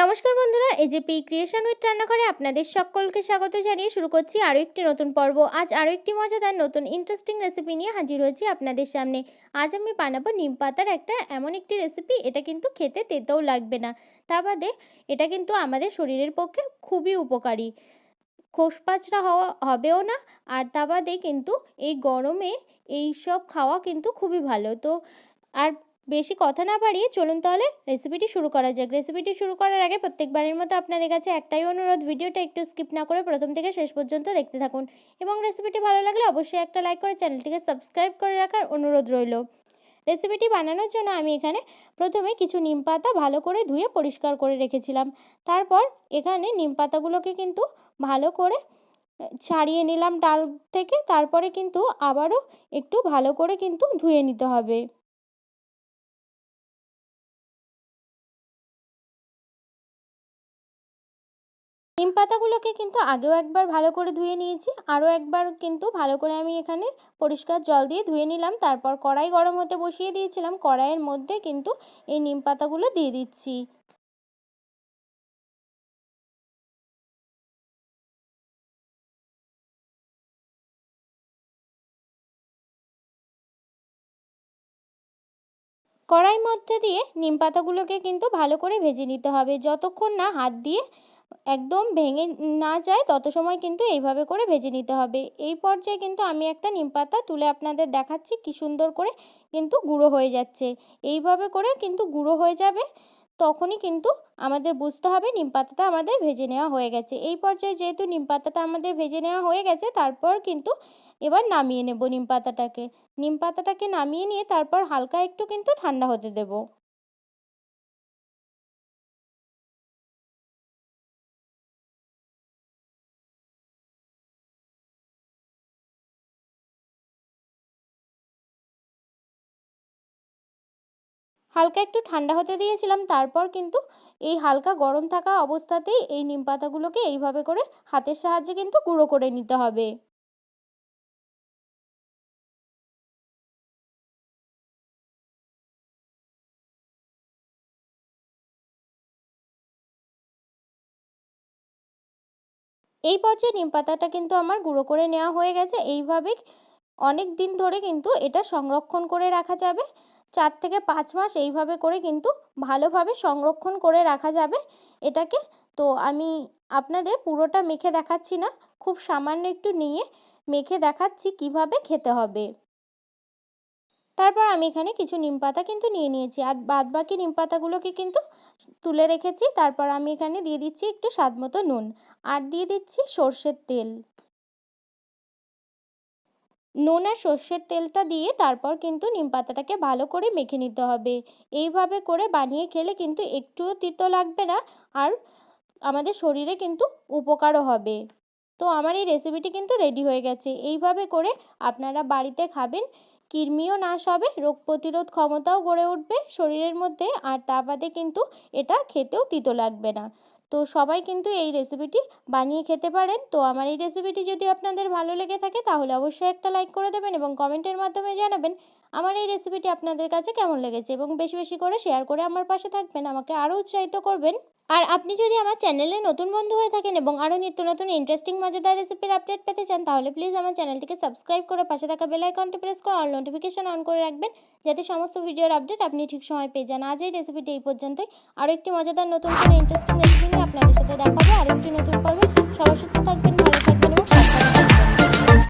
নমস্কার বন্ধুরা AJP creation with রান্নাঘরে আপনাদের সকলকে স্বাগত জানিয়ে শুরু করছি আরও একটি নতুন পর্ব। আজ আরও একটি মজাদার নতুন ইন্টারেস্টিং রেসিপি নিয়ে হাজির হয়েছি আপনাদের সামনে। আজ আমি বানাবো নিম পাতার একটা এমন একটি রেসিপি এটা কিন্তু খেতে তেতেও লাগবে না। তা বাদে, এটা কিন্তু আমাদের শরীরের পক্ষে খুবই উপকারী। খোসপাচড়া হওয়া, হবেও না, আর তা বাদে কিন্তু এই গরমে এই সব খাওয়া কিন্তু খুবই ভালো। তো আর বেশি কথা না বাড়িয়ে চলুন তাহলে রেসিপিটি শুরু করা যাক। রেসিপিটি শুরু করার আগে প্রত্যেকবারের মতো আপনাদের কাছে একটাই অনুরোধ, ভিডিওটা একটু স্কিপ না করে প্রথম থেকে শেষ পর্যন্ত দেখতে থাকুন এবং রেসিপিটি ভালো লাগলে অবশ্যই একটা লাইক করে চ্যানেলটিকে সাবস্ক্রাইব করে রাখার অনুরোধ রইল। রেসিপিটি বানানোর জন্য আমি এখানে প্রথমে কিছু নিম পাতা ভালো করে ধুয়ে পরিষ্কার করে রেখেছিলাম। তারপর এখানে নিম পাতাগুলোকে কিন্তু ভালো করে ছাড়িয়ে নিলাম ডাল থেকে, তারপরে কিন্তু আবারও একটু ভালো করে কিন্তু ধুয়ে নিতে হবে। নিম পাতাগুলোকে কিন্তু আগেও একবার ভালো করে ধুয়ে নিয়েছি। আরও একবার কিন্তু ভালো করে আমি এখানে পরিষ্কার জল দিয়ে ধুয়ে নিলাম। তারপর কড়াই গরম হতে বসিয়ে দিয়েছিলাম। কড়াইয়ের মধ্যে কিন্তু এই নিম পাতাগুলো দিয়ে দিচ্ছি। কড়াই মধ্যে দিয়ে নিম পাতাগুলোকে কিন্তু ভালো করে ভেজে নিতে হবে। যতক্ষণ না হাত দিয়ে একদম ভেঙে না যায়, তত সময় কিন্তু এইভাবে করে ভেজে নিতে হবে। এই পর্যায়ে কিন্তু আমি একটা নিম পাতা তুলে আপনাদের দেখাচ্ছি, কি সুন্দর করে কিন্তু গুঁড়ো হয়ে যাচ্ছে। এইভাবে করে কিন্তু গুঁড়ো হয়ে যাবে, তখনই কিন্তু আমাদের বুঝতে হবে নিম পাতাটা আমাদের ভেজে নেওয়া হয়ে গেছে। এই পর্যায়ে যেহেতু নিম পাতাটা আমাদের ভেজে নেওয়া হয়ে গেছে, তারপর কিন্তু এবার নামিয়ে নেব নিম পাতাটাকে। নিম পাতাটাকে নামিয়ে নিয়ে তারপর হালকা একটু কিন্তু ঠান্ডা হতে দেবো। হালকা একটু ঠান্ডা হতে দিয়েছিলাম, তারপর কিন্তু এই হালকা গরম থাকা অবস্থাতেই এই নিম পাতাগুলোকে এইভাবে করে হাতের সাহায্যে কিন্তু গুঁড়ো করে নিতে হবে। এই পর্যায়ে নিম পাতাটা কিন্তু আমার গুঁড়ো করে নেওয়া হয়ে গেছে, এইভাবে অনেক দিন ধরে কিন্তু এটা সংরক্ষণ করে রাখা যাবে। চার থেকে পাঁচ মাস এইভাবে করে কিন্তু ভালোভাবে সংরক্ষণ করে রাখা যাবে এটাকে। তো আমি আপনাদের পুরোটা মেখে দেখাচ্ছি না, খুব সামান্য একটু নিয়ে মেখে দেখাচ্ছি কীভাবে খেতে হবে। তারপর আমি এখানে কিছু নিম পাতা কিন্তু নিয়ে নিয়েছি, আর বাদ বাকি নিম পাতাগুলোকে কিন্তু তুলে রেখেছি। তারপর আমি এখানে দিয়ে দিচ্ছি একটু স্বাদ মতো নুন, আর দিয়ে দিচ্ছি সর্ষের তেল। নুন সর্ষের তেলটা দিয়ে তারপর কিন্তু নিম পাতাটাকে ভালো করে মেখে নিতে হবে। এইভাবে করে বানিয়ে খেলে কিন্তু একটুও তিতো লাগবে না আর আমাদের শরীরে কিন্তু উপকারও হবে। তো আমার এই রেসিপিটি কিন্তু রেডি হয়ে গেছে। এইভাবে করে আপনারা বাড়িতে খাবেন, কৃমিও নাশ হবে, রোগ প্রতিরোধ ক্ষমতাও গড়ে উঠবে শরীরের মধ্যে আর তা বাদে কিন্তু এটা খেতেও তিতো লাগবে না। তো সবাই কিন্তু এই রেসিপিটি বানিয়ে খেতে পারেন। তো আমার এই রেসিপিটি যদি আপনাদের ভালো লেগে থাকে, তাহলে অবশ্যই একটা লাইক করে দেবেন এবং কমেন্টের মাধ্যমে জানাবেন আমার এই রেসিপিটি আপনাদের কাছে কেমন লেগেছে এবং বেশি বেশি করে শেয়ার করে আমার পাশে থাকবেন, আমাকে আরও উৎসাহিত করবেন। আর আপনি যদি আমার চ্যানেলে নতুন বন্ধু হয়ে থাকেন এবং আরও নিত্য নতুন ইন্টারেস্টিং মজাদার রেসিপির আপডেট পেতে চান, তাহলে প্লিজ আমার চ্যানেলটিকে সাবস্ক্রাইব করে পাশে থাকা বেল আইকনটি প্রেস করে অল নোটিফিকেশন অন করে রাখবেন, যাতে সমস্ত ভিডিওর আপডেট আপনি ঠিক সময় পেয়ে যান। আজ এই রেসিপিটি এই পর্যন্তই। আরও একটি মজাদার, নতুন করে ইন্টারেস্টিং রেসিপি আপনাদের সাথে দেখাবো আর একটি নতুন পর্বে সবার সাথে থাকবেন ভালো থাকবেন।